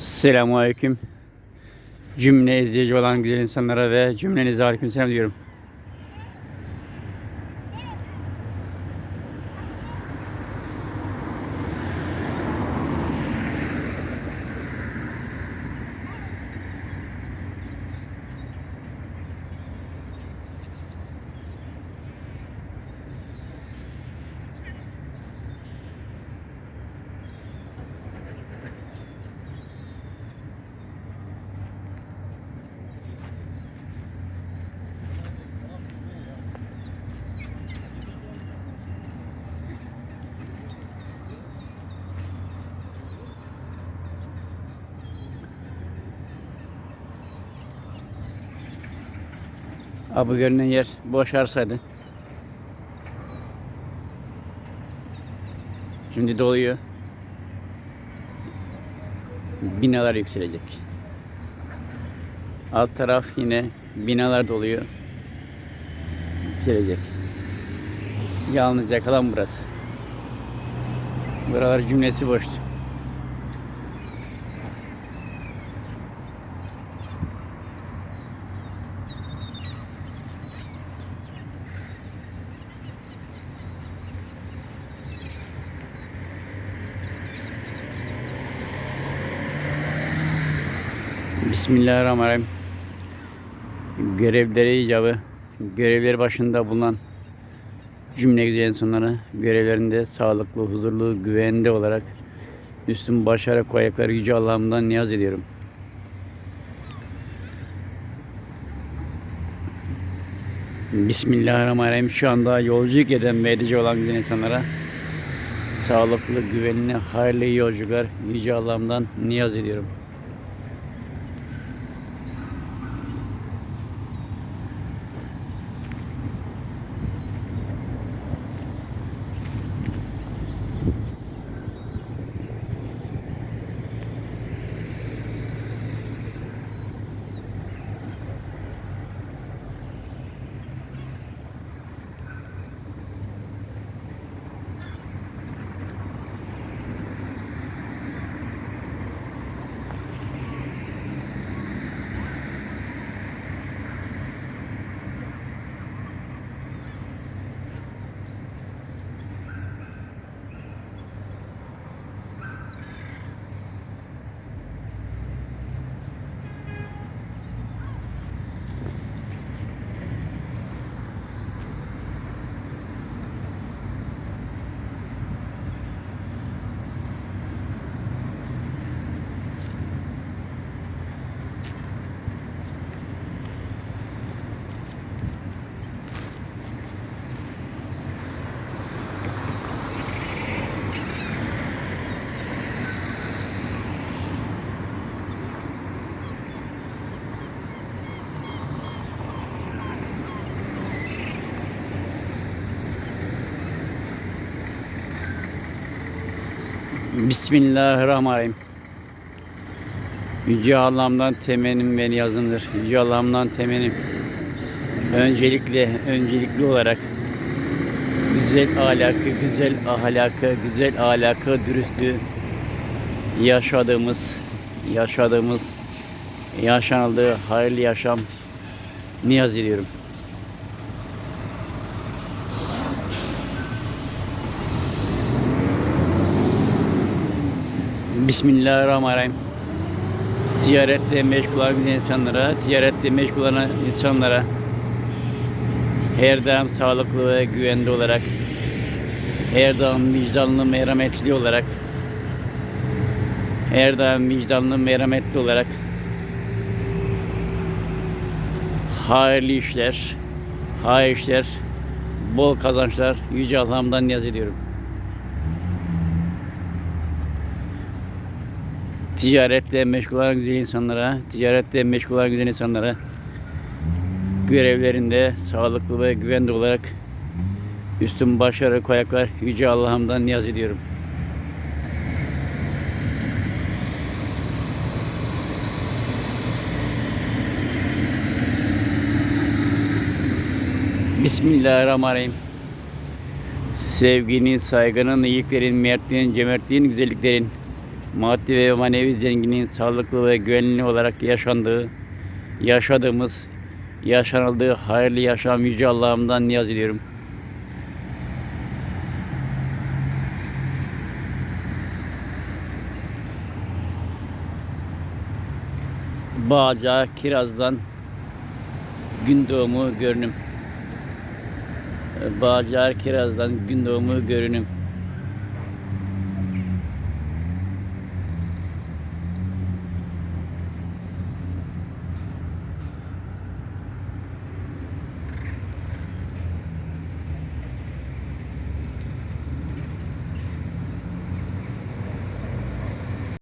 Selamun Aleyküm. Cümle izleyici olan güzel insanlara ve cümlenize aleyküm selam diyorum. Abi görünen yer boş arsaydı. Şimdi doluyor. Binalar yükselecek. Alt taraf yine binalar doluyor. Yükselecek. Yalnızca kalan burası. Buralar cümlesi boştu. Bismillahirrahmanirrahim. Görevleri icabı, görevleri başında bulunan cümle güzel insanlara görevlerinde sağlıklı, huzurlu, güvende olarak üstün başarı koyacakları Yüce Allah'ımdan niyaz ediyorum. Bismillahirrahmanirrahim. Şu anda yolculuk eden ve edici olan güzel insanlara sağlıklı, güvenli, hayırlı yolculuklar Yüce Allah'ımdan niyaz ediyorum. Bismillahirrahmanirrahim. Yüce Allah'ımdan temenim ve niyazımdır. Yüce Allah'ımdan temenim. Öncelikle, öncelikli olarak güzel ahlakı, güzel ahlakı, güzel ahlakı, dürüstlüğü yaşadığımız, yaşadığımız, yaşanıldığı hayırlı yaşam niyaz ediyorum. Bismillahirrahmanirrahim. Ticaretle meşgul olan insanlara, ticaretle meşgul olan insanlara her daim sağlıklı ve güvende olarak, her daim vicdanlı, merhametli olarak, her daim vicdanlı, merhametli olarak hayırlı işler, hayır işler, bol kazançlar Yüce Allah'ımdan niyaz ediyorum. Ticaretle meşgul olan güzel insanlara, ticaretle meşgul olan güzel insanlara görevlerinde sağlıklı ve güvende olarak üstün başarı koyaklar Yüce Allah'ımdan niyaz ediyorum. Bismillahirrahmanirrahim. Sevginin, saygının, iyiliklerin, mertliğin, cömertliğin, güzelliklerin maddi ve manevi zenginliğin sağlıklı ve güvenli olarak yaşandığı, yaşadığımız, yaşanıldığı hayırlı yaşam Yüce Allah'ımdan niyaz ediyorum. Bağca Kiraz'dan gün doğumu görünüm. Bağcar Kiraz'dan gün doğumu görünüm.